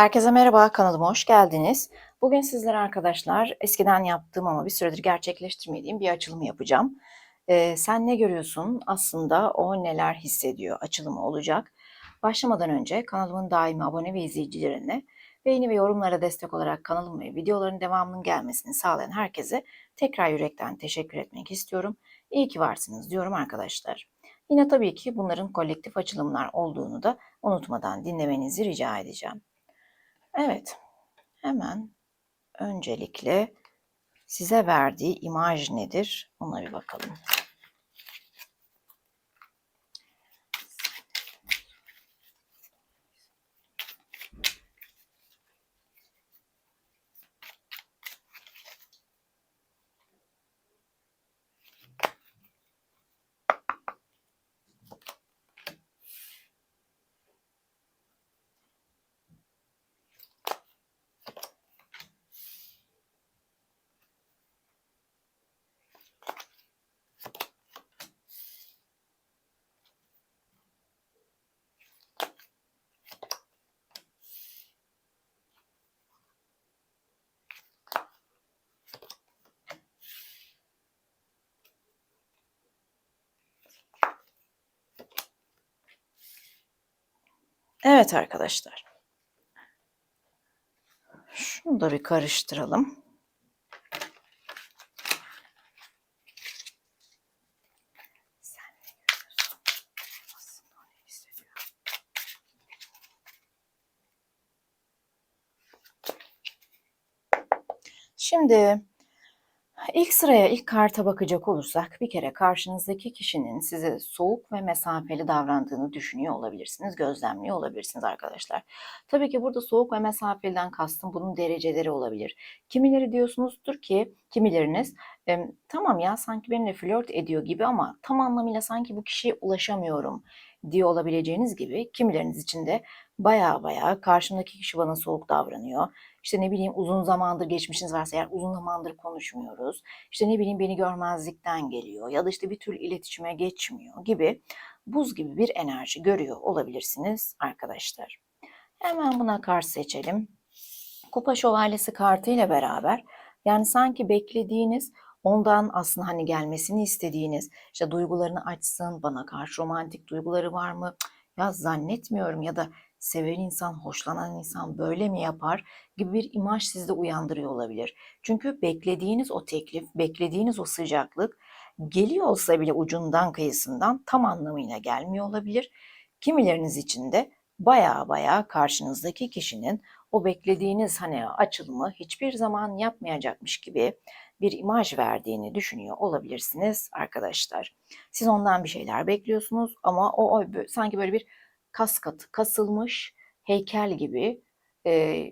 Herkese merhaba, kanalıma hoş geldiniz. Bugün sizlere arkadaşlar eskiden yaptığım ama bir süredir gerçekleştirmediğim bir açılımı yapacağım. Ee, sen ne görüyorsun? Aslında o neler hissediyor açılımı olacak. Başlamadan önce kanalımın daimi abone ve izleyicilerine beğeni ve yorumlara destek olarak kanalım ve videoların devamının gelmesini sağlayan herkese tekrar yürekten teşekkür etmek istiyorum. İyi ki varsınız diyorum arkadaşlar. Yine tabii ki bunların kolektif açılımlar olduğunu da unutmadan dinlemenizi rica edeceğim. Evet, hemen öncelikle size verdiği imaj nedir? Ona bir bakalım. Evet arkadaşlar. Şunu da bir karıştıralım. Şimdi ilk sıraya, ilk karta bakacak olursak bir kere karşınızdaki kişinin size soğuk ve mesafeli davrandığını düşünüyor olabilirsiniz, gözlemliyor olabilirsiniz arkadaşlar. Tabii ki burada soğuk ve mesafeliden kastım bunun dereceleri olabilir. Kimileri diyorsunuzdur ki, kimileriniz e, tamam ya sanki benimle flört ediyor gibi ama tam anlamıyla sanki bu kişiye ulaşamıyorum diye olabileceğiniz gibi kimileriniz için de baya baya karşımdaki kişi bana soğuk davranıyor. İşte ne bileyim uzun zamandır geçmişiniz varsa eğer uzun zamandır konuşmuyoruz. İşte ne bileyim beni görmezlikten geliyor ya da işte bir türlü iletişime geçmiyor gibi buz gibi bir enerji görüyor olabilirsiniz arkadaşlar. Hemen buna karşı seçelim. Kupa şövalyesi kartıyla beraber yani sanki beklediğiniz ondan aslında hani gelmesini istediğiniz işte duygularını açsın bana karşı romantik duyguları var mı? Ya zannetmiyorum ya da seven insan, hoşlanan insan böyle mi yapar gibi bir imaj sizde uyandırıyor olabilir. Çünkü beklediğiniz o teklif, beklediğiniz o sıcaklık geliyor olsa bile ucundan kıyısından tam anlamıyla gelmiyor olabilir. Kimileriniz için de baya baya karşınızdaki kişinin o beklediğiniz hani açılımı hiçbir zaman yapmayacakmış gibi bir imaj verdiğini düşünüyor olabilirsiniz arkadaşlar. Siz ondan bir şeyler bekliyorsunuz ama o, o sanki böyle bir kas katı, kasılmış heykel gibi e,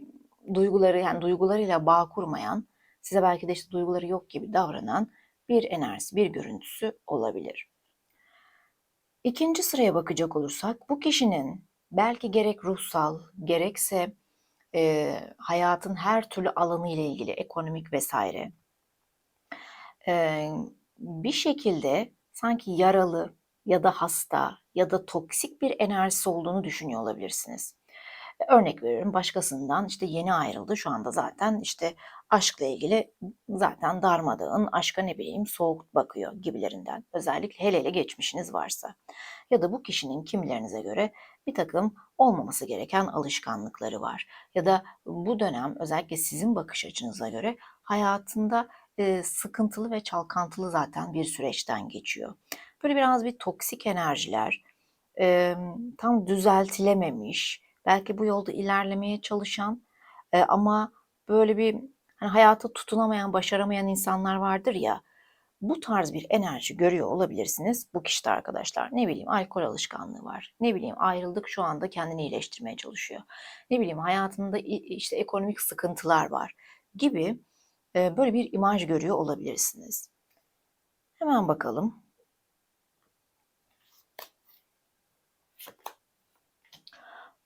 duyguları yani duygularıyla bağ kurmayan, size belki de işte duyguları yok gibi davranan bir enerjisi, bir görüntüsü olabilir. İkinci sıraya bakacak olursak bu kişinin belki gerek ruhsal gerekse e, hayatın her türlü alanı ile ilgili ekonomik vesaire e, bir şekilde sanki yaralı ya da hasta ya da toksik bir enerjisi olduğunu düşünüyor olabilirsiniz. Örnek veriyorum başkasından işte yeni ayrıldı şu anda zaten işte aşkla ilgili zaten darmadağın aşka ne bileyim soğuk bakıyor gibilerinden özellikle hele hele geçmişiniz varsa ya da bu kişinin kimilerinize göre bir takım olmaması gereken alışkanlıkları var ya da bu dönem özellikle sizin bakış açınıza göre hayatında e, sıkıntılı ve çalkantılı zaten bir süreçten geçiyor. Böyle biraz bir toksik enerjiler, e, tam düzeltilememiş, belki bu yolda ilerlemeye çalışan e, ama böyle bir hani hayata tutunamayan, başaramayan insanlar vardır ya. Bu tarz bir enerji görüyor olabilirsiniz bu kişide arkadaşlar. Ne bileyim alkol alışkanlığı var. Ne bileyim ayrıldık şu anda kendini iyileştirmeye çalışıyor. Ne bileyim hayatında işte ekonomik sıkıntılar var gibi böyle bir imaj görüyor olabilirsiniz. Hemen bakalım.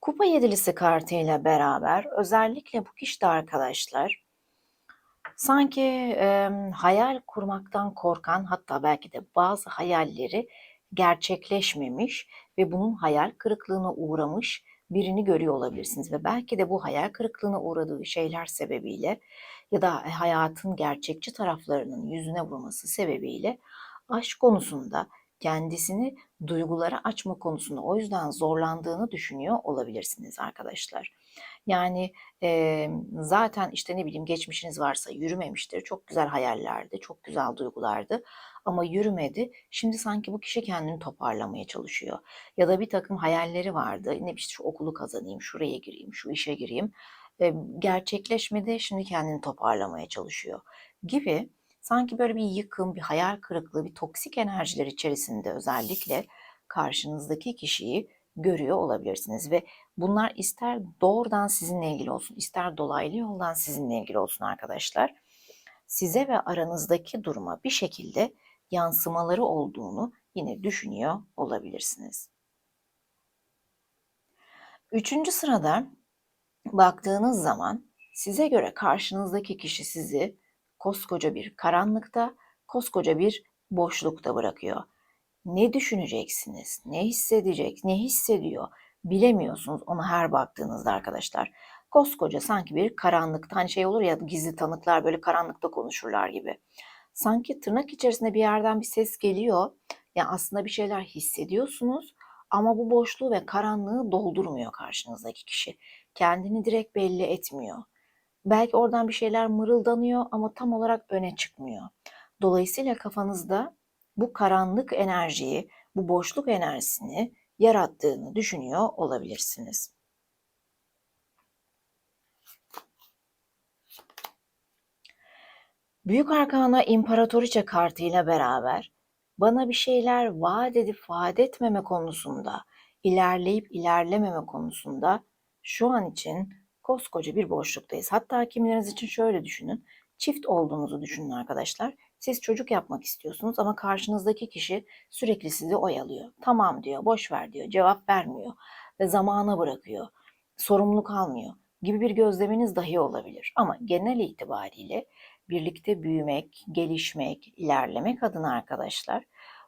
Kupa yedilisi kartıyla beraber özellikle bu kişide arkadaşlar sanki e, hayal kurmaktan korkan hatta belki de bazı hayalleri gerçekleşmemiş ve bunun hayal kırıklığına uğramış birini görüyor olabilirsiniz ve belki de bu hayal kırıklığına uğradığı şeyler sebebiyle ya da hayatın gerçekçi taraflarının yüzüne vurması sebebiyle aşk konusunda kendisini duygulara açma konusunda o yüzden zorlandığını düşünüyor olabilirsiniz arkadaşlar. Yani e, zaten işte ne bileyim geçmişiniz varsa yürümemiştir. Çok güzel hayallerdi, çok güzel duygulardı ama yürümedi. Şimdi sanki bu kişi kendini toparlamaya çalışıyor. Ya da bir takım hayalleri vardı. Ne bileyim şu okulu kazanayım, şuraya gireyim, şu işe gireyim. E, gerçekleşmedi, şimdi kendini toparlamaya çalışıyor gibi sanki böyle bir yıkım, bir hayal kırıklığı, bir toksik enerjiler içerisinde özellikle karşınızdaki kişiyi görüyor olabilirsiniz ve bunlar ister doğrudan sizinle ilgili olsun, ister dolaylı yoldan sizinle ilgili olsun arkadaşlar. Size ve aranızdaki duruma bir şekilde yansımaları olduğunu yine düşünüyor olabilirsiniz. Üçüncü sırada baktığınız zaman size göre karşınızdaki kişi sizi koskoca bir karanlıkta, koskoca bir boşlukta bırakıyor. Ne düşüneceksiniz? Ne hissedecek? Ne hissediyor? Bilemiyorsunuz onu her baktığınızda arkadaşlar. Koskoca sanki bir karanlıkta hani şey olur ya gizli tanıklar böyle karanlıkta konuşurlar gibi. Sanki tırnak içerisinde bir yerden bir ses geliyor. Yani aslında bir şeyler hissediyorsunuz ama bu boşluğu ve karanlığı doldurmuyor karşınızdaki kişi. Kendini direkt belli etmiyor. Belki oradan bir şeyler mırıldanıyor ama tam olarak öne çıkmıyor. Dolayısıyla kafanızda bu karanlık enerjiyi, bu boşluk enerjisini yarattığını düşünüyor olabilirsiniz. Büyük Arkana İmparatoriçe kartıyla beraber bana bir şeyler vaat edip vaat etmeme konusunda, ilerleyip ilerlememe konusunda şu an için koskoca bir boşluktayız. Hatta kimileriniz için şöyle düşünün. Çift olduğunuzu düşünün arkadaşlar. Siz çocuk yapmak istiyorsunuz ama karşınızdaki kişi sürekli sizi oyalıyor. Tamam diyor, boş ver diyor, cevap vermiyor ve zamana bırakıyor. Sorumluluk almıyor gibi bir gözleminiz dahi olabilir. Ama genel itibariyle birlikte büyümek, gelişmek, ilerlemek adına arkadaşlar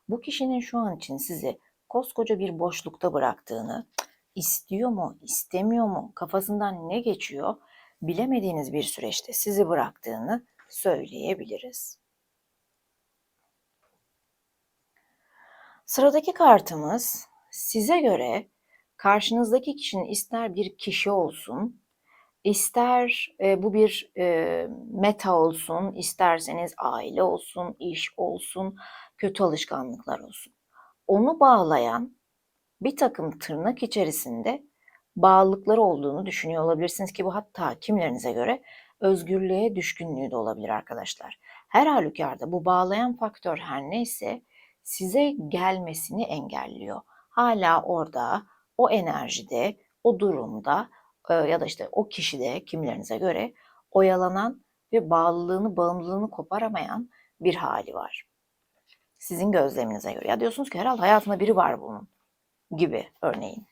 bu kişinin şu an için sizi koskoca bir boşlukta bıraktığını, istiyor mu, istemiyor mu, kafasından ne geçiyor bilemediğiniz bir süreçte sizi bıraktığını söyleyebiliriz. Sıradaki kartımız size göre karşınızdaki kişinin ister bir kişi olsun, ister e, bu bir e, meta olsun, isterseniz aile olsun, iş olsun, kötü alışkanlıklar olsun. Onu bağlayan bir takım tırnak içerisinde bağlılıkları olduğunu düşünüyor olabilirsiniz ki bu hatta kimlerinize göre özgürlüğe düşkünlüğü de olabilir arkadaşlar. Her halükarda bu bağlayan faktör her neyse size gelmesini engelliyor. Hala orada, o enerjide, o durumda e, ya da işte o kişide kimlerinize göre oyalanan ve bağlılığını, bağımlılığını koparamayan bir hali var. Sizin gözleminize göre. Ya diyorsunuz ki herhalde hayatında biri var bunun gibi örneğin.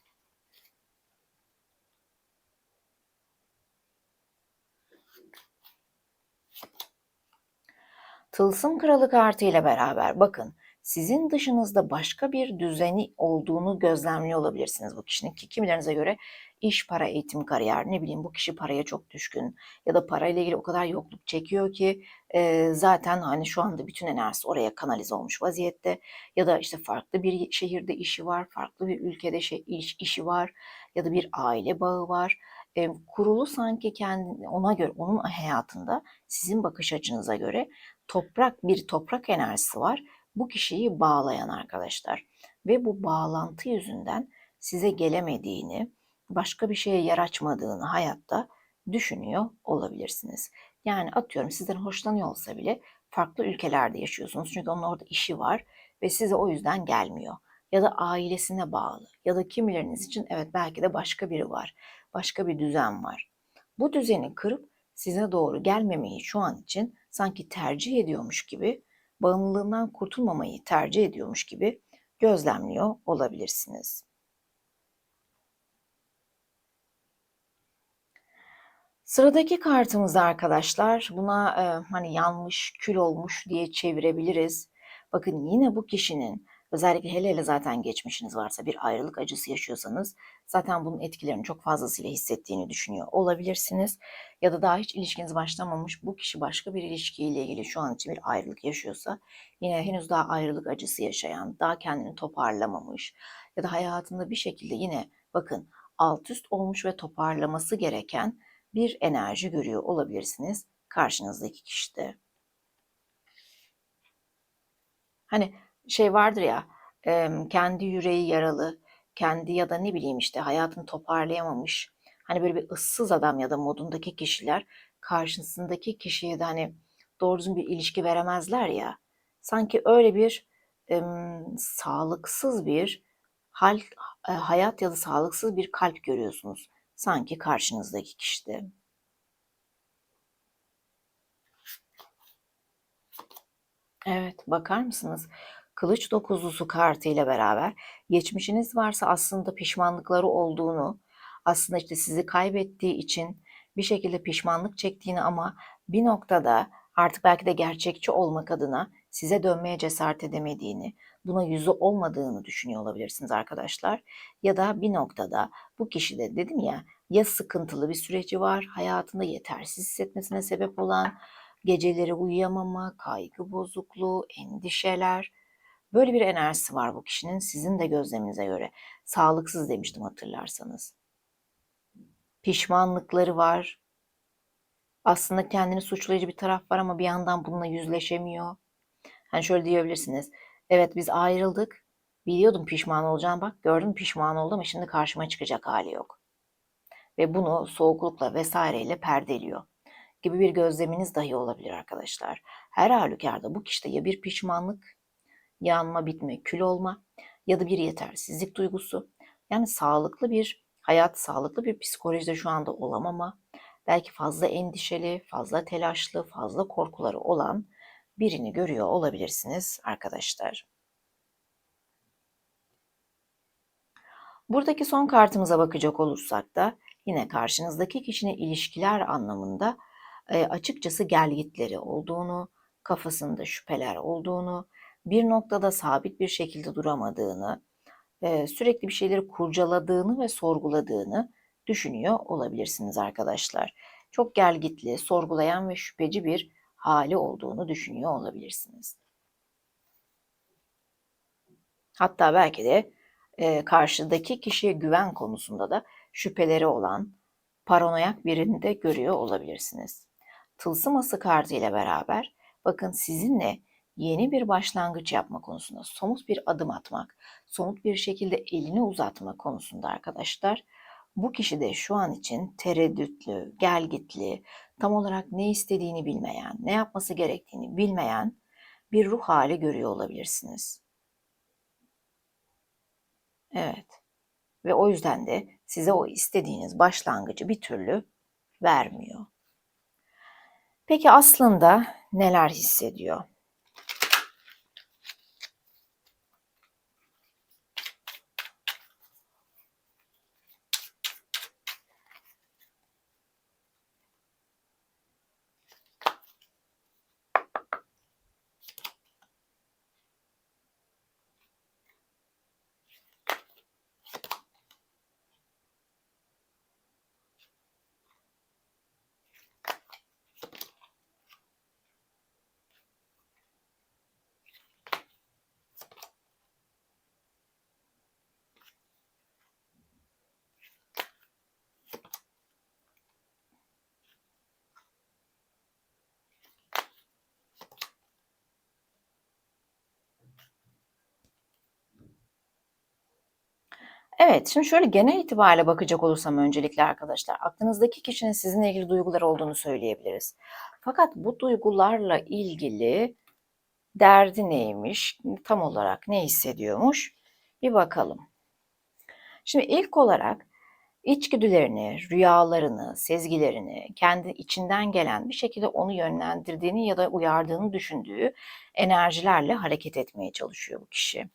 Tılsım Kralı kartı ile beraber bakın sizin dışınızda başka bir düzeni olduğunu gözlemliyor olabilirsiniz bu kişinin ki kimilerinize göre iş, para, eğitim, kariyer ne bileyim bu kişi paraya çok düşkün ya da parayla ilgili o kadar yokluk çekiyor ki e, zaten hani şu anda bütün enerjisi oraya kanalize olmuş vaziyette ya da işte farklı bir şehirde işi var, farklı bir ülkede şey, iş, işi var ya da bir aile bağı var. E, kurulu sanki kendi ona göre onun hayatında sizin bakış açınıza göre toprak bir toprak enerjisi var bu kişiyi bağlayan arkadaşlar ve bu bağlantı yüzünden size gelemediğini, başka bir şeye yer açmadığını hayatta düşünüyor olabilirsiniz. Yani atıyorum sizden hoşlanıyor olsa bile farklı ülkelerde yaşıyorsunuz. Çünkü onun orada işi var ve size o yüzden gelmiyor. Ya da ailesine bağlı ya da kimileriniz için evet belki de başka biri var. Başka bir düzen var. Bu düzeni kırıp size doğru gelmemeyi şu an için sanki tercih ediyormuş gibi bağımlılığından kurtulmamayı tercih ediyormuş gibi gözlemliyor olabilirsiniz. Sıradaki kartımızda arkadaşlar buna e, hani yanmış, kül olmuş diye çevirebiliriz. Bakın yine bu kişinin Özellikle hele hele zaten geçmişiniz varsa bir ayrılık acısı yaşıyorsanız zaten bunun etkilerini çok fazlasıyla hissettiğini düşünüyor olabilirsiniz. Ya da daha hiç ilişkiniz başlamamış bu kişi başka bir ilişkiyle ilgili şu an için bir ayrılık yaşıyorsa yine henüz daha ayrılık acısı yaşayan, daha kendini toparlamamış ya da hayatında bir şekilde yine bakın alt üst olmuş ve toparlaması gereken bir enerji görüyor olabilirsiniz karşınızdaki kişide. Hani şey vardır ya kendi yüreği yaralı, kendi ya da ne bileyim işte hayatını toparlayamamış. Hani böyle bir ıssız adam ya da modundaki kişiler karşısındaki kişiye de hani doğru düzgün bir ilişki veremezler ya. Sanki öyle bir e, sağlıksız bir hal, e, hayat ya da sağlıksız bir kalp görüyorsunuz. Sanki karşınızdaki kişide. Evet, bakar mısınız? Kılıç dokuzlusu kartı ile beraber geçmişiniz varsa aslında pişmanlıkları olduğunu, aslında işte sizi kaybettiği için bir şekilde pişmanlık çektiğini ama bir noktada artık belki de gerçekçi olmak adına size dönmeye cesaret edemediğini, buna yüzü olmadığını düşünüyor olabilirsiniz arkadaşlar. Ya da bir noktada bu kişi de dedim ya ya sıkıntılı bir süreci var, hayatında yetersiz hissetmesine sebep olan geceleri uyuyamama, kaygı bozukluğu, endişeler. Böyle bir enerjisi var bu kişinin sizin de gözleminize göre. Sağlıksız demiştim hatırlarsanız. Pişmanlıkları var. Aslında kendini suçlayıcı bir taraf var ama bir yandan bununla yüzleşemiyor. Hani şöyle diyebilirsiniz. Evet biz ayrıldık. Biliyordum pişman olacağım bak gördüm pişman oldum ama şimdi karşıma çıkacak hali yok. Ve bunu soğuklukla vesaireyle perdeliyor gibi bir gözleminiz dahi olabilir arkadaşlar. Her halükarda bu kişide ya bir pişmanlık, yanma, bitme, kül olma ya da bir yetersizlik duygusu. Yani sağlıklı bir hayat, sağlıklı bir psikolojide şu anda olamama, belki fazla endişeli, fazla telaşlı, fazla korkuları olan birini görüyor olabilirsiniz arkadaşlar. Buradaki son kartımıza bakacak olursak da yine karşınızdaki kişinin ilişkiler anlamında e, açıkçası gelgitleri olduğunu, kafasında şüpheler olduğunu, bir noktada sabit bir şekilde duramadığını, e, sürekli bir şeyleri kurcaladığını ve sorguladığını düşünüyor olabilirsiniz arkadaşlar. Çok gelgitli, sorgulayan ve şüpheci bir hali olduğunu düşünüyor olabilirsiniz. Hatta belki de e, karşıdaki kişiye güven konusunda da şüpheleri olan paranoyak birini de görüyor olabilirsiniz. Tılsım ası kartı ile beraber bakın sizinle yeni bir başlangıç yapma konusunda somut bir adım atmak, somut bir şekilde elini uzatma konusunda arkadaşlar bu kişi de şu an için tereddütlü, gelgitli, tam olarak ne istediğini bilmeyen, ne yapması gerektiğini bilmeyen bir ruh hali görüyor olabilirsiniz. Evet. Ve o yüzden de size o istediğiniz başlangıcı bir türlü vermiyor. Peki aslında neler hissediyor? Evet, şimdi şöyle genel itibariyle bakacak olursam öncelikle arkadaşlar, aklınızdaki kişinin sizinle ilgili duyguları olduğunu söyleyebiliriz. Fakat bu duygularla ilgili derdi neymiş, tam olarak ne hissediyormuş bir bakalım. Şimdi ilk olarak içgüdülerini, rüyalarını, sezgilerini, kendi içinden gelen bir şekilde onu yönlendirdiğini ya da uyardığını düşündüğü enerjilerle hareket etmeye çalışıyor bu kişi.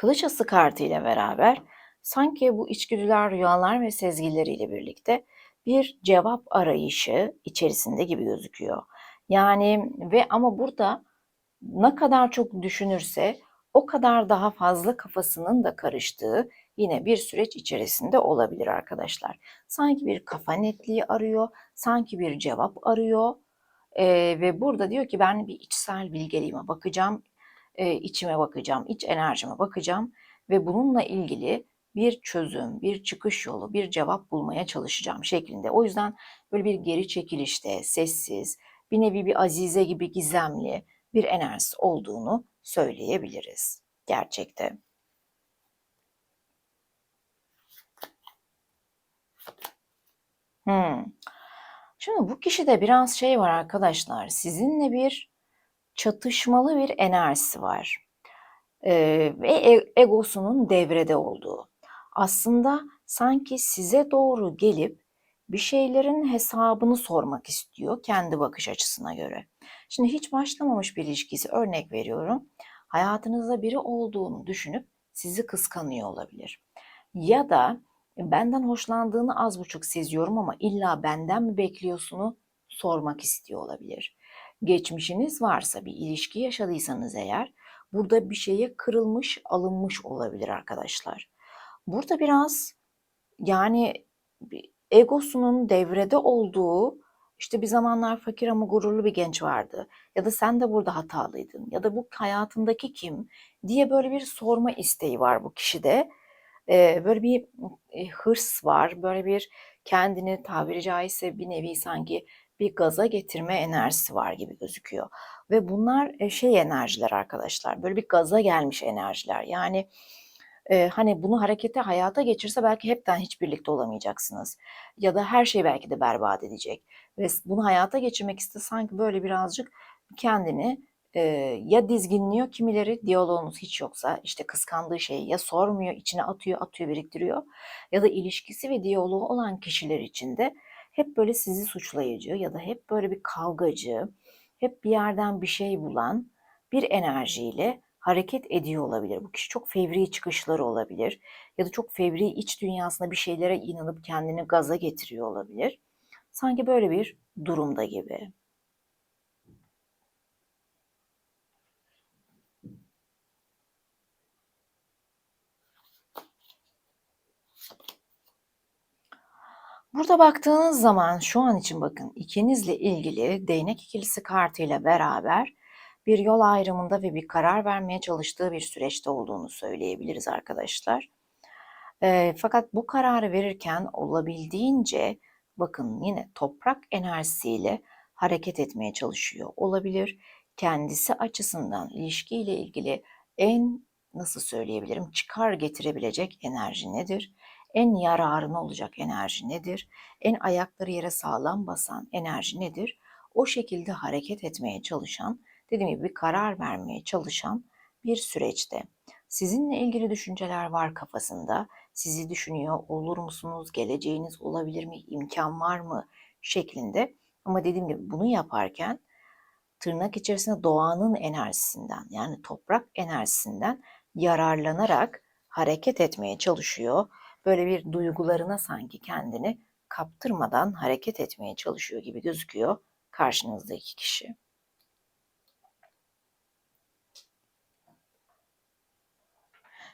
Kılıç ası kartı ile beraber sanki bu içgüdüler, rüyalar ve sezgileriyle birlikte bir cevap arayışı içerisinde gibi gözüküyor. Yani ve ama burada ne kadar çok düşünürse o kadar daha fazla kafasının da karıştığı yine bir süreç içerisinde olabilir arkadaşlar. Sanki bir kafa netliği arıyor, sanki bir cevap arıyor ee, ve burada diyor ki ben bir içsel bilgeliğime bakacağım, e, içime bakacağım, iç enerjime bakacağım ve bununla ilgili bir çözüm, bir çıkış yolu, bir cevap bulmaya çalışacağım şeklinde. O yüzden böyle bir geri çekilişte, sessiz, bir nevi bir azize gibi gizemli bir enerjisi olduğunu söyleyebiliriz gerçekte. Hmm. Şimdi bu kişide biraz şey var arkadaşlar. Sizinle bir çatışmalı bir enerjisi var. Ee, ve e- egosunun devrede olduğu. Aslında sanki size doğru gelip bir şeylerin hesabını sormak istiyor kendi bakış açısına göre. Şimdi hiç başlamamış bir ilişkisi örnek veriyorum. Hayatınızda biri olduğunu düşünüp sizi kıskanıyor olabilir. Ya da benden hoşlandığını az buçuk seziyorum ama illa benden mi bekliyorsunu sormak istiyor olabilir. Geçmişiniz varsa bir ilişki yaşadıysanız eğer burada bir şeye kırılmış, alınmış olabilir arkadaşlar. Burada biraz yani egosunun devrede olduğu işte bir zamanlar fakir ama gururlu bir genç vardı. Ya da sen de burada hatalıydın. Ya da bu hayatındaki kim diye böyle bir sorma isteği var bu kişide. Ee, böyle bir e, hırs var. Böyle bir kendini tabiri caizse bir nevi sanki bir gaza getirme enerjisi var gibi gözüküyor. Ve bunlar e, şey enerjiler arkadaşlar. Böyle bir gaza gelmiş enerjiler. Yani e, hani bunu harekete hayata geçirse belki hepten hiç birlikte olamayacaksınız. Ya da her şey belki de berbat edecek. Ve bunu hayata geçirmek iste sanki böyle birazcık kendini e, ya dizginliyor kimileri diyaloğunuz hiç yoksa işte kıskandığı şeyi ya sormuyor içine atıyor atıyor biriktiriyor ya da ilişkisi ve diyaloğu olan kişiler için de hep böyle sizi suçlayıcı ya da hep böyle bir kavgacı hep bir yerden bir şey bulan bir enerjiyle hareket ediyor olabilir. Bu kişi çok fevri çıkışları olabilir ya da çok fevri iç dünyasında bir şeylere inanıp kendini gaza getiriyor olabilir. Sanki böyle bir durumda gibi. Burada baktığınız zaman şu an için bakın ikinizle ilgili değnek ikilisi kartıyla beraber bir yol ayrımında ve bir karar vermeye çalıştığı bir süreçte olduğunu söyleyebiliriz arkadaşlar. E, fakat bu kararı verirken olabildiğince bakın yine toprak enerjisiyle hareket etmeye çalışıyor olabilir. Kendisi açısından ilişkiyle ilgili en nasıl söyleyebilirim çıkar getirebilecek enerji nedir? En yararına olacak enerji nedir? En ayakları yere sağlam basan enerji nedir? O şekilde hareket etmeye çalışan dediğim gibi bir karar vermeye çalışan bir süreçte. Sizinle ilgili düşünceler var kafasında. Sizi düşünüyor, olur musunuz, geleceğiniz olabilir mi, imkan var mı şeklinde. Ama dediğim gibi bunu yaparken tırnak içerisinde doğanın enerjisinden yani toprak enerjisinden yararlanarak hareket etmeye çalışıyor. Böyle bir duygularına sanki kendini kaptırmadan hareket etmeye çalışıyor gibi gözüküyor karşınızdaki kişi.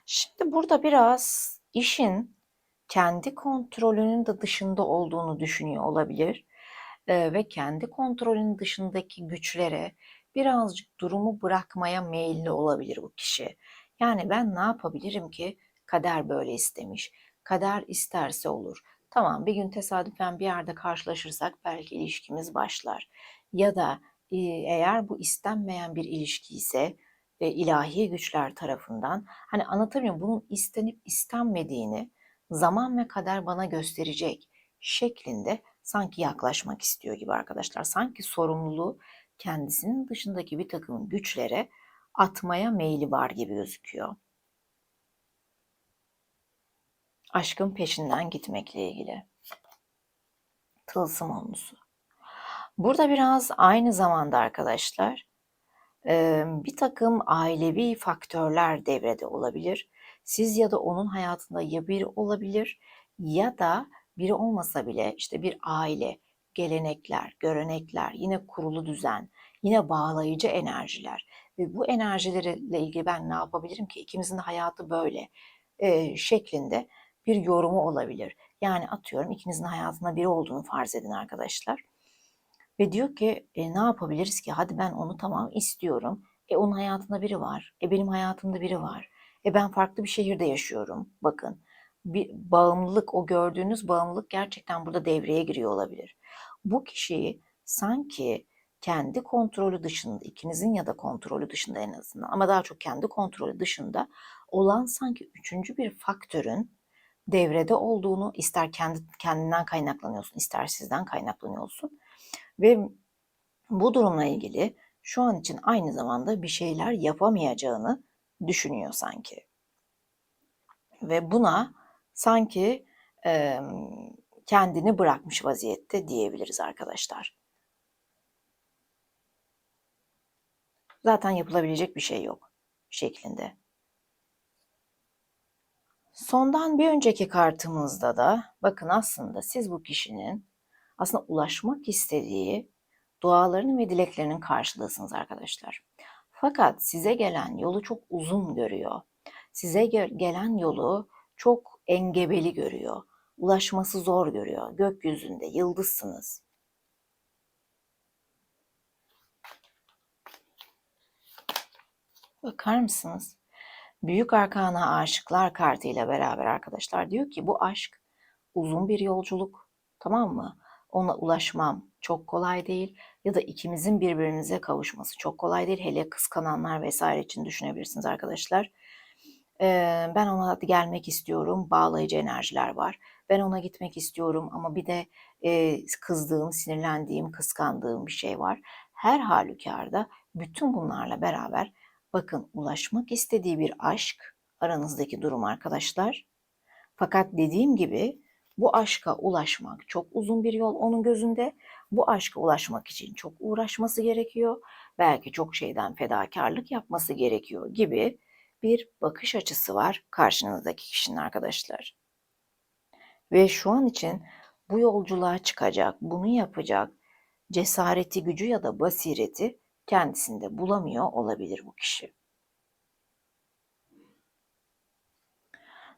Şimdi burada biraz işin kendi kontrolünün de dışında olduğunu düşünüyor olabilir ee, ve kendi kontrolünün dışındaki güçlere birazcık durumu bırakmaya meyilli olabilir bu kişi. Yani ben ne yapabilirim ki kader böyle istemiş. Kader isterse olur. Tamam bir gün tesadüfen bir yerde karşılaşırsak belki ilişkimiz başlar. Ya da eğer bu istenmeyen bir ilişki ise ve ilahi güçler tarafından hani anlatamıyorum bunun istenip istenmediğini zaman ve kader bana gösterecek şeklinde sanki yaklaşmak istiyor gibi arkadaşlar. Sanki sorumluluğu kendisinin dışındaki bir takım güçlere atmaya meyli var gibi gözüküyor. Aşkın peşinden gitmekle ilgili. Tılsım olmusu. Burada biraz aynı zamanda arkadaşlar bir takım ailevi faktörler devrede olabilir. Siz ya da onun hayatında ya biri olabilir ya da biri olmasa bile işte bir aile, gelenekler, görenekler, yine kurulu düzen, yine bağlayıcı enerjiler ve bu enerjilerle ilgili ben ne yapabilirim ki? İkimizin de hayatı böyle e, şeklinde bir yorumu olabilir. Yani atıyorum ikinizin hayatında biri olduğunu farz edin arkadaşlar. Ve diyor ki e, ne yapabiliriz ki? Hadi ben onu tamam istiyorum. E onun hayatında biri var. E benim hayatımda biri var. E ben farklı bir şehirde yaşıyorum. Bakın bir bağımlılık, o gördüğünüz bağımlılık gerçekten burada devreye giriyor olabilir. Bu kişiyi sanki kendi kontrolü dışında, ikinizin ya da kontrolü dışında en azından ama daha çok kendi kontrolü dışında olan sanki üçüncü bir faktörün devrede olduğunu ister kendi kendinden kaynaklanıyorsun, ister sizden kaynaklanıyorsun ve bu durumla ilgili şu an için aynı zamanda bir şeyler yapamayacağını düşünüyor sanki. Ve buna sanki e, kendini bırakmış vaziyette diyebiliriz arkadaşlar. Zaten yapılabilecek bir şey yok şeklinde. Sondan bir önceki kartımızda da bakın aslında siz bu kişinin aslında ulaşmak istediği dualarının ve dileklerinin karşılığısınız arkadaşlar. Fakat size gelen yolu çok uzun görüyor. Size gelen yolu çok engebeli görüyor. Ulaşması zor görüyor. Gökyüzünde yıldızsınız. Bakar mısınız? Büyük Arkana Aşıklar kartıyla beraber arkadaşlar diyor ki bu aşk uzun bir yolculuk. Tamam mı? Ona ulaşmam çok kolay değil ya da ikimizin birbirimize kavuşması çok kolay değil. Hele kıskananlar vesaire için düşünebilirsiniz arkadaşlar. Ee, ben ona gelmek istiyorum. Bağlayıcı enerjiler var. Ben ona gitmek istiyorum ama bir de e, kızdığım, sinirlendiğim, kıskandığım bir şey var. Her halükarda bütün bunlarla beraber bakın ulaşmak istediği bir aşk aranızdaki durum arkadaşlar. Fakat dediğim gibi bu aşka ulaşmak çok uzun bir yol onun gözünde. Bu aşka ulaşmak için çok uğraşması gerekiyor. Belki çok şeyden fedakarlık yapması gerekiyor gibi bir bakış açısı var karşınızdaki kişinin arkadaşlar. Ve şu an için bu yolculuğa çıkacak, bunu yapacak cesareti, gücü ya da basireti kendisinde bulamıyor olabilir bu kişi.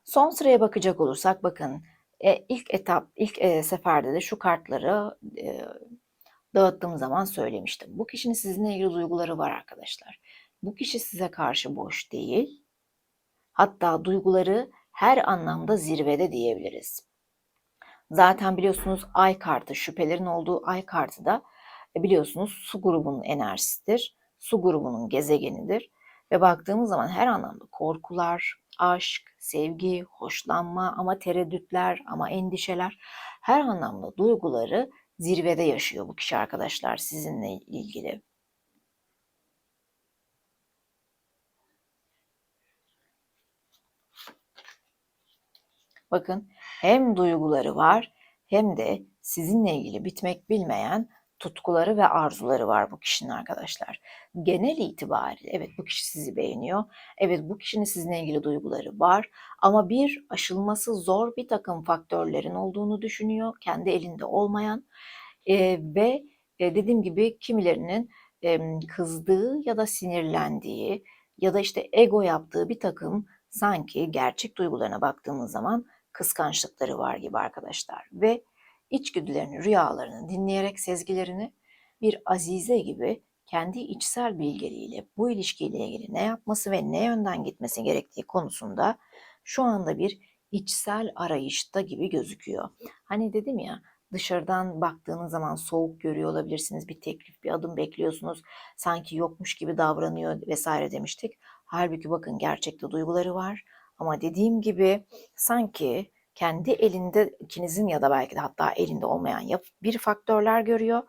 Son sıraya bakacak olursak bakın e, ilk etap, ilk e, seferde de şu kartları e, dağıttığım zaman söylemiştim. Bu kişinin sizinle ilgili duyguları var arkadaşlar. Bu kişi size karşı boş değil. Hatta duyguları her anlamda zirvede diyebiliriz. Zaten biliyorsunuz ay kartı, şüphelerin olduğu ay kartı da biliyorsunuz su grubunun enerjisidir. Su grubunun gezegenidir. Ve baktığımız zaman her anlamda korkular, aşk, sevgi, hoşlanma ama tereddütler ama endişeler her anlamda duyguları zirvede yaşıyor bu kişi arkadaşlar sizinle ilgili. Bakın hem duyguları var hem de sizinle ilgili bitmek bilmeyen tutkuları ve arzuları var bu kişinin arkadaşlar. Genel itibariyle evet bu kişi sizi beğeniyor. Evet bu kişinin sizinle ilgili duyguları var. Ama bir aşılması zor bir takım faktörlerin olduğunu düşünüyor. Kendi elinde olmayan. Ee, ve e, dediğim gibi kimilerinin e, kızdığı ya da sinirlendiği ya da işte ego yaptığı bir takım sanki gerçek duygularına baktığımız zaman kıskançlıkları var gibi arkadaşlar. Ve içgüdülerini, rüyalarını dinleyerek sezgilerini bir azize gibi kendi içsel bilgeliğiyle bu ilişkiyle ilgili ne yapması ve ne yönden gitmesi gerektiği konusunda şu anda bir içsel arayışta gibi gözüküyor. Hani dedim ya dışarıdan baktığınız zaman soğuk görüyor olabilirsiniz. Bir teklif, bir adım bekliyorsunuz. Sanki yokmuş gibi davranıyor vesaire demiştik. Halbuki bakın gerçekte duyguları var. Ama dediğim gibi sanki kendi elinde ikinizin ya da belki de hatta elinde olmayan bir faktörler görüyor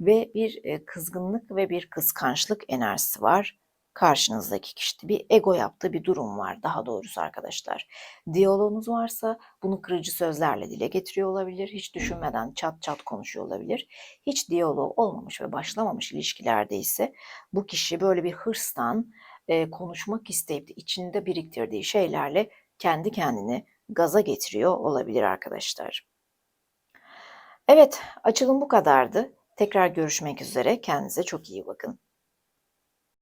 ve bir e, kızgınlık ve bir kıskançlık enerjisi var karşınızdaki kişide. Bir ego yaptığı bir durum var daha doğrusu arkadaşlar. Diyaloğunuz varsa bunu kırıcı sözlerle dile getiriyor olabilir. Hiç düşünmeden çat çat konuşuyor olabilir. Hiç diyaloğu olmamış ve başlamamış ilişkilerde ise bu kişi böyle bir hırstan e, konuşmak isteyip de içinde biriktirdiği şeylerle kendi kendini gaza getiriyor olabilir arkadaşlar. Evet, açılım bu kadardı. Tekrar görüşmek üzere. Kendinize çok iyi bakın.